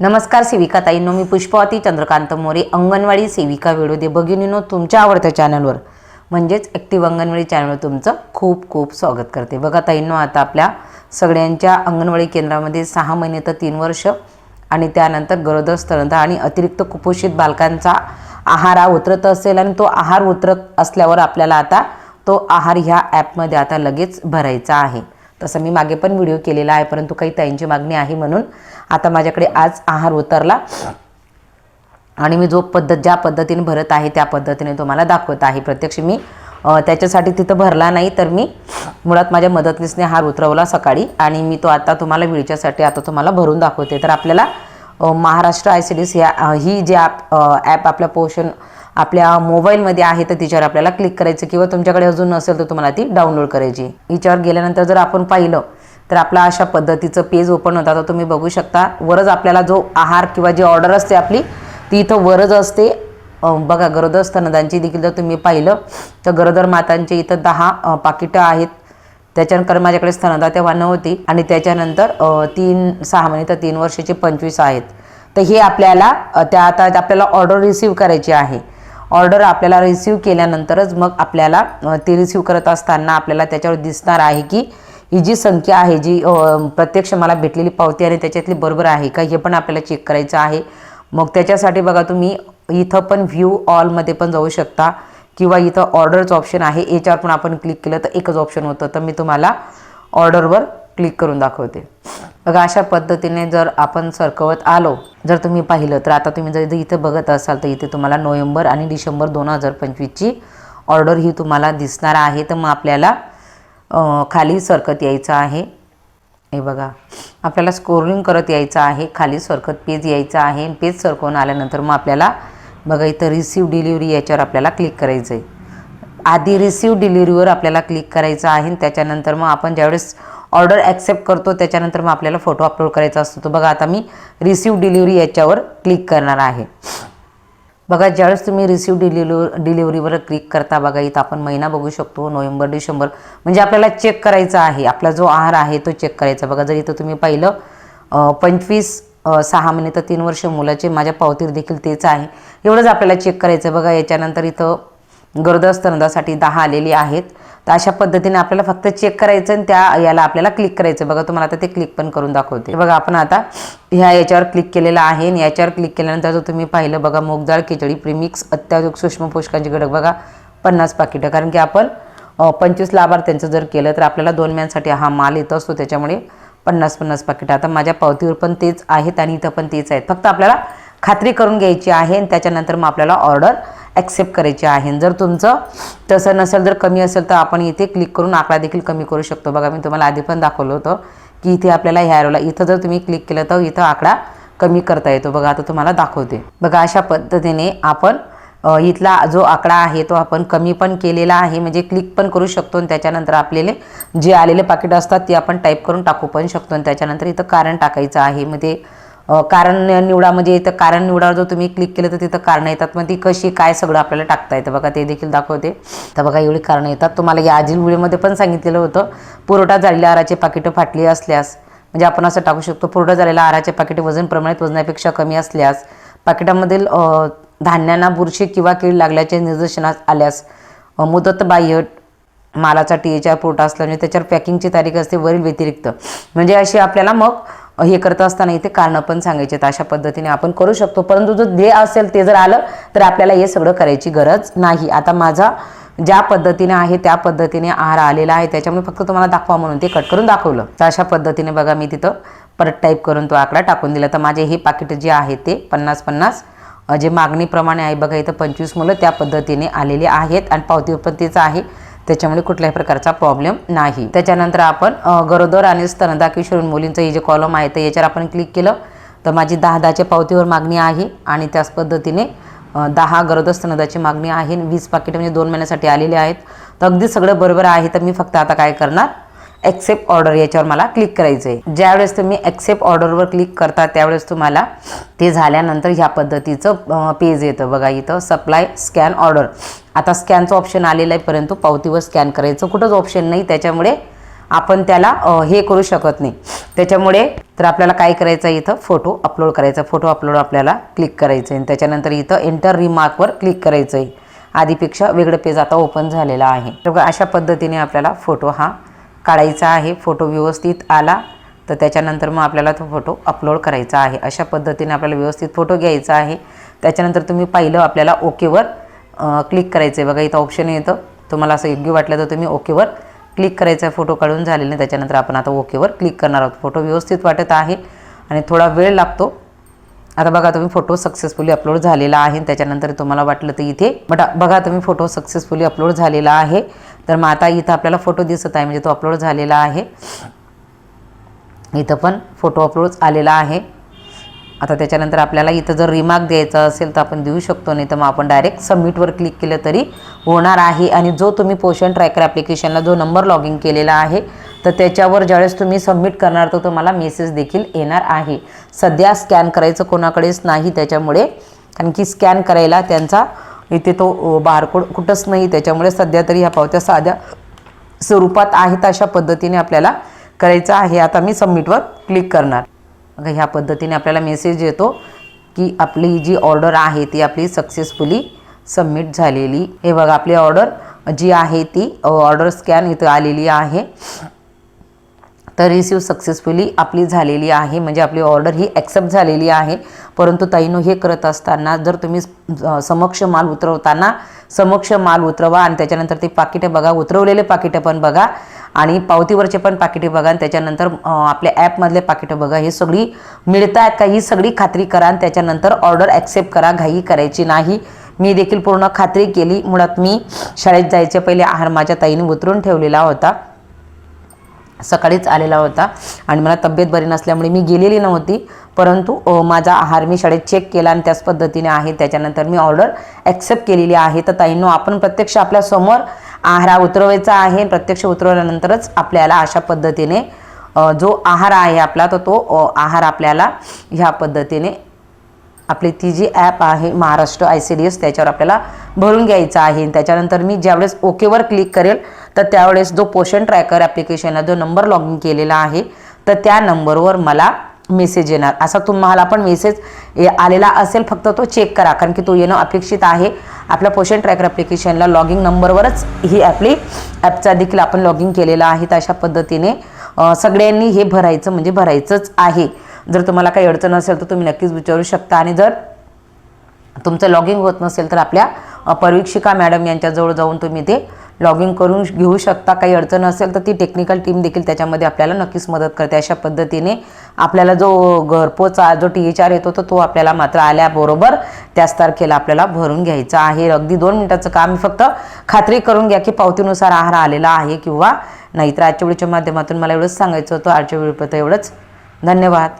नमस्कार सेविका ताईंनो मी पुष्पावती चंद्रकांत मोरे अंगणवाडी सेविका व्हिडिओ दे भगिनीनो तुमच्या आवडत्या चॅनलवर म्हणजेच ॲक्टिव्ह अंगणवाडी चॅनलवर तुमचं खूप खूप स्वागत करते. बघा ताईंनो आता आपल्या सगळ्यांच्या अंगणवाडी केंद्रामध्ये सहा महिने तर तीन वर्ष आणि त्यानंतर गरोदर स्तनदा आणि अतिरिक्त कुपोषित बालकांचा आहार हा उतरत असेल आणि तो आहार उतरत असल्यावर आपल्याला आता तो आहार ह्या ॲपमध्ये आता लगेच भरायचा आहे. तसं मी मागे पण व्हिडिओ केलेला आहे परंतु काही ताईंची मागणी आहे म्हणून आता माझ्याकडे आज आहार उतरला. आणि मी जो पद्धत ज्या पद्धतीने भरत आहे त्या पद्धतीने तुम्हाला दाखवत आहे. प्रत्यक्ष मी त्याच्यासाठी तिथं भरला नाही तर मी मुळात माझ्या मदतनीसने हार उतरवला सकाळी. आणि मी तो आता तुम्हाला विळच्यासाठी आता तुम्हाला भरून दाखवते. तर आपल्याला Maharashtra I C D C ही जी ॲप ॲप आपल्या पोषण आपल्या मोबाईलमध्ये आहे तर तिच्यावर आपल्याला क्लिक करायचं. किंवा तुमच्याकडे अजून नसेल तर तुम्हाला ती डाउनलोड करायची. हिच्यावर गेल्यानंतर जर आपण पाहिलं तर आपला अशा पद्धतीचं पेज ओपन होता तर तुम्ही बघू शकता. वरच आपल्याला जो आहार किंवा जी ऑर्डर असते आपली ती इथं वरच असते. बघा गरोदर स्तनदांची देखील जर तुम्ही पाहिलं तर गरोदर मातांचे इथं दहा पाकिटं आहेत. त्याच्यानंतर माझ्याकडे स्तनदा तेव्हा नव्हती आणि त्याच्यानंतर तीन सहा महिने तर तीन वर्षाचे पंचवीस आहेत. तर हे आपल्याला त्या आता आपल्याला ऑर्डर रिसीव करायची आहे. ऑर्डर आपल्याला रिसीव केल्यानंतरच मग आपल्याला ते रिसीव्ह रिसीव करत असताना आपल्याला त्याच्यावर दिसणार आहे की ही जी संख्या आहे जी प्रत्यक्ष मला भेटलेली पावती आणि त्याच्यातली बरोबर आहे का हे पण आपल्याला चेक करायचं आहे. मग त्याच्यासाठी बघा तुम्ही इथं पण व्ह्यू ऑलमध्ये पण जाऊ शकता किंवा इथं ऑर्डरचं ऑप्शन आहे याच्यावर पण आपण क्लिक केलं तर एकच ऑप्शन होतं. तर मी तुम्हाला ऑर्डरवर क्लिक करून दाखवते. बघा अशा पद्धतीने जर आपण सरकवत आलो जर तुम्ही पाहिलं तर आता तुम्ही जर इथं बघत असाल तर इथे तुम्हाला नोव्हेंबर आणि डिसेंबर दोन हजार पंचवीसची ऑर्डर ही तुम्हाला दिसणार आहे. तर मग आपल्याला खाली सरकत यायचं आहे. हे बघा. आपल्याला स्कोरिंग करत यायचं आहे. खाली सरकत पेज यायचं आहे. पेज सरकवून आल्यानंतर मग आपल्याला बघा इथं रिसिव्ह डिलिव्हरी याच्यावर आपल्याला क्लिक करायचं आहे आधी रिसिव्ह डिलिव्हरीवर आपल्याला क्लिक करायचं आहे. आणि त्याच्यानंतर मग आपण ज्यावेळेस ऑर्डर ॲक्सेप्ट करतो त्याच्यानंतर मग आपल्याला फोटो अपलोड करायचा असतो. तो बघा आता मी रिसिव्ह डिलिव्हरी याच्यावर क्लिक करणार आहे. बघा ज्यावेळेस तुम्ही रिसिव्ह डिलिव्ह डिलिव्हरीवर क्लिक करता बघा इथं आपण महिना बघू शकतो नोव्हेंबर डिसेंबर. म्हणजे आपल्याला चेक करायचा आहे. आपला जो आहार आहे तो चेक करायचा. बघा जर इथं तुम्ही पाहिलं पंचवीस सहा महिने तर तीन वर्ष मुलाचे माझ्या पावतीर देखील तेच आहे. एवढंच आपल्याला चेक करायचं बघा याच्यानंतर इथं गरोदर स्तनदासाठी दहा आलेली आहेत. तर अशा पद्धतीने आपल्याला फक्त चेक करायचं आणि त्या याला आपल्याला क्लिक करायचं. बघा तुम्हाला आता ते क्लिक पण करून दाखवते. बघा आपण आता ह्या याच्यावर क्लिक केलेलं आहे आणि याच्यावर क्लिक केल्यानंतर जर तुम्ही पाहिलं बघा मूगदाळ खिचडी प्रीमिक्स अत्याधुनिक सूक्ष्म पोषकांची घटक. बघा पन्नास पाकिटं कारण की आपण पंचवीस लाभार्थ्यांचं जर केलं तर आपल्याला दोन महिन्यांसाठी हा माल येत असतो. त्याच्यामुळे पन्नास पन्नास पाकिटं आता माझ्या पावतीवर पण तेच आहेत आणि इथं पण तेच आहेत. फक्त आपल्याला खात्री करून घ्यायची आहे आणि त्याच्यानंतर मग आपल्याला ऑर्डर ॲक्सेप्ट करायची आहे. जर तुमचं तसं नसेल जर कमी असेल तर आपण इथे क्लिक करून आकडा देखील कमी करू शकतो. बघा मी तुम्हाला आधी पण दाखवलं होतं की इथे आपल्याला ह्या ॲरोला इथं जर तुम्ही क्लिक केलं तर इथं आकडा कमी करता येतो. बघा आता तुम्हाला दाखवते. बघा अशा पद्धतीने आपण इथला जो आकडा आहे तो आपण कमी पण केलेला आहे. म्हणजे क्लिक पण करू शकतो आणि त्याच्यानंतर आपल्याला जे आलेले पाकिट असतात ते आपण टाईप करून टाकू पण शकतो आणि त्याच्यानंतर इथं कारण टाकायचं आहे. मग ते कारण निवडा म्हणजे इथं कारण निवडावर जर तुम्ही क्लिक केलं तर तिथं कारणं येतात. मग ती कशी काय सगळं आपल्याला टाकता येतं. बघा ते देखील दाखवते. तर बघा एवढी कारणं येतात. तुम्हाला या आजील व्हिडिओमध्ये पण सांगितलेलं होतं पुरवठा झालेल्या आराचे पाकिटं फाटली असल्यास म्हणजे आपण असं टाकू शकतो पुरवठा झालेल्या आराचे पाकिटे वजन प्रमाणित वजनापेक्षा कमी असल्यास पाकिटामधील धान्यांना बुरशी किंवा कीड लागल्याचे निदर्शनास आल्यास मुदत मुदतबाह्य मालाचा टी एच आर पुरवठा असल्याने त्याच्यावर पॅकिंगची तारीख असते वरील व्यतिरिक्त. म्हणजे अशी आपल्याला मग हे करत असताना इथे कारणं पण सांगायचे आहेत. अशा पद्धतीने आपण करू शकतो. परंतु जर ध्येय असेल ते जर आलं तर आपल्याला हे सगळं करायची गरज नाही. आता माझा ज्या पद्धतीने आहे त्या पद्धतीने आहार आलेला आहे. त्याच्यामुळे फक्त तुम्हाला दाखवा म्हणून ते कट करून दाखवलं. तर अशा पद्धतीने बघा मी तिथं परत टाईप करून तो आकडा टाकून दिला. तर माझे हे पाकिट जे आहे ते पन्नास पन्नास जे मागणीप्रमाणे आहे बघा इथं पंचवीस मुलं त्या पद्धतीने आलेली आहेत. आणि पावती उत्पत्तीचं आहे त्याच्यामुळे कुठल्याही प्रकारचा प्रॉब्लेम नाही. त्याच्यानंतर आपण गरोदर आणि स्तनदा किशोर मुलींचं हे जे कॉलम आहे तर याच्यावर आपण क्लिक केलं. तर माझी दहा दहाच्या पावतीवर मागणी आहे आणि त्याच पद्धतीने दहा गरोदर स्तनदाची मागणी आहे वीस पाकिटं म्हणजे दोन महिन्यासाठी आलेले आहेत. तर अगदी सगळं बरोबर आहे तर मी फक्त आता काय करणार ॲक्सेप्ट ऑर्डर याच्यावर मला क्लिक करायचं आहे ज्यावेळेस तुम्ही ॲक्सेप्ट ऑर्डरवर क्लिक करता त्यावेळेस तुम्हाला ते झाल्यानंतर ह्या पद्धतीचं पेज येतं. बघा इथं सप्लाय स्कॅन ऑर्डर आता स्कॅनचं ऑप्शन आलेलं आहे परंतु पावतीवर स्कॅन करायचं कुठंच ऑप्शन नाही. त्याच्यामुळे आपण त्याला हे करू शकत नाही. त्याच्यामुळे तर आपल्याला काय करायचं आहे इथं? फोटो अपलोड करायचा फोटो अपलोड आपल्याला क्लिक करायचं आहे आणि त्याच्यानंतर इथं एंटर रिमार्कवर क्लिक करायचं आहे आधीपेक्षा वेगळं पेज आता ओपन झालेलं आहे. तर बघा, अशा पद्धतीने आपल्याला फोटो हा काढायचा आहे फोटो व्यवस्थित आला तर त्याच्यानंतर मग आपल्याला तो फोटो अपलोड करायचा आहे. अशा पद्धतीने आपल्याला व्यवस्थित फोटो घ्यायचा आहे. त्याच्यानंतर तुम्ही पाहिलं आपल्याला ओकेवर क्लिक करायचं आहे बघा इथं ऑप्शन येतं. तुम्हाला असं योग्य वाटलं तर तुम्ही ओकेवर क्लिक करायचा आहे फोटो काढून झालेला नाही. त्याच्यानंतर आपण आता ओकेवर क्लिक करणार आहोत. फोटो व्यवस्थित वाटत आहे आणि थोडा वेळ लागतो. आता बघा तुम्ही फोटो सक्सेसफुली अपलोड झालेला आहे. त्याच्यानंतर तुम्हाला वाटलं तर इथे बट बघा तुम्ही फोटो सक्सेसफुली अपलोड झालेला आहे. तर मग आता इथं आपल्याला फोटो दिसत आहे म्हणजे तो अपलोड झालेला आहे. इथं पण फोटो अपलोड आलेला आहे. आता त्याच्यानंतर आपल्याला इथं जर रिमार्क द्यायचा असेल तर आपण देऊ शकतो नाही तर मग आपण डायरेक्ट सबमिटवर क्लिक केलं तरी होणार आहे. आणि जो तुम्ही पोषण ट्रॅकर ॲप्लिकेशनला जो नंबर लॉग इन केलेला आहे तर त्याच्यावर ज्यावेळेस तुम्ही सबमिट करणार तर तुम्हाला मेसेज देखील येणार आहे. सध्या स्कॅन करायचं कोणाकडेच नाही त्याच्यामुळे कारण की स्कॅन करायला त्यांचा इथे तो बारकोड कुठंच नाही त्याच्यामुळे सध्या तरी ह्या पावत्या साध्या स्वरूपात आहेत अशा पद्धतीने आपल्याला करायचं आहे. आता मी सबमिटवर क्लिक करणार. मग ह्या पद्धतीने आपल्याला मेसेज येतो की आपली जी ऑर्डर आहे ती आपली सक्सेसफुली सबमिट झालेली. हे बघा आपली ऑर्डर जी आहे ती ऑर्डर स्कॅन इथं आलेली आहे. तर रिसिव्ह सक्सेसफुली आपली झालेली आहे. म्हणजे आपली ऑर्डर ही ॲक्सेप्ट झालेली आहे. परंतु ताईनो हे करत असताना जर तुम्ही समक्ष माल उतरवताना समक्ष माल उतरवा आणि त्याच्यानंतर ते पाकिटं बघा उतरवलेले पाकिटं पण बघा आणि पावतीवरचे पण पाकिटे बघा आणि त्याच्यानंतर आपल्या ॲपमधले पाकिटं बघा हे सगळी मिळत आहेत का ही सगळी खात्री करा आणि त्याच्यानंतर ऑर्डर ॲक्सेप्ट करा घाई करायची नाही. मी देखील पूर्ण खात्री केली. मुळात मी शाळेत जायच्या पहिले आहार माझ्या ताईने उतरून ठेवलेला होता. सकाळीच आलेला होता आणि मला तब्येत बरी नसल्यामुळे मी गेलेली नव्हती परंतु माझा आहार मी शाळेत चेक केला आणि त्याच पद्धतीने आहे. त्याच्यानंतर मी ऑर्डर ॲक्सेप्ट केलेली आहे. तर ताईंनो आपण प्रत्यक्ष आपल्यासमोर आहार उतरवायचा आहे. प्रत्यक्ष उतरवल्यानंतरच आपल्याला अशा पद्धतीने जो आहार आहे आपला तर तो आहार आपल्याला ह्या पद्धतीने आपली ती जी ॲप आहे Maharashtra I C D S त्याच्यावर आपल्याला भरून घ्यायचं आहे. आणि त्याच्यानंतर मी ज्यावेळेस ओकेवर क्लिक करेल तर त्यावेळेस जो पोषण ट्रॅकर ॲप्लिकेशनला जो नंबर लॉग इन केलेला आहे तर त्या नंबरवर मला मेसेज येणार. असा तुम्हाला पण मेसेज आलेला असेल फक्त तो चेक करा कारण की तो येणं अपेक्षित आहे. आपल्या पोषण ट्रॅकर ॲप्लिकेशनला लॉगिंग नंबरवरच ही ॲपली ॲपचा देखील आपण लॉगिंग केलेला आहे. अशा पद्धतीने सगळ्यांनी हे भरायचं म्हणजे भरायचंच आहे. जर तुम्हाला काही अडचण असेल तर तुम्ही नक्कीच विचारू शकता. आणि जर तुमचं लॉगिंग होत नसेल तर आपल्या परवीक्षिका परीक्षिका मॅडम यांच्याजवळ जाऊन तुम्ही ते लॉग इन करून घेऊ शकता काही अडचण असेल तर ती टेक्निकल टीम देखील त्याच्यामध्ये आपल्याला नक्कीच मदत करते. अशा पद्धतीने आपल्याला जो घरपोचा जो टी एच आर येतो तो तो आपल्याला मात्र आल्याबरोबर त्याच तारखेला आपल्याला भरून घ्यायचा आहे. अगदी दोन मिनिटाचं काम फक्त खात्री करून घ्या की पावतीनुसार आहार आलेला आहे किंवा नाही. तर आजच्या व्हिडिओच्या माध्यमातून मला एवढंच सांगायचं होतं. आजच्या व्हिडिओपर्यंत एवढंच. धन्यवाद.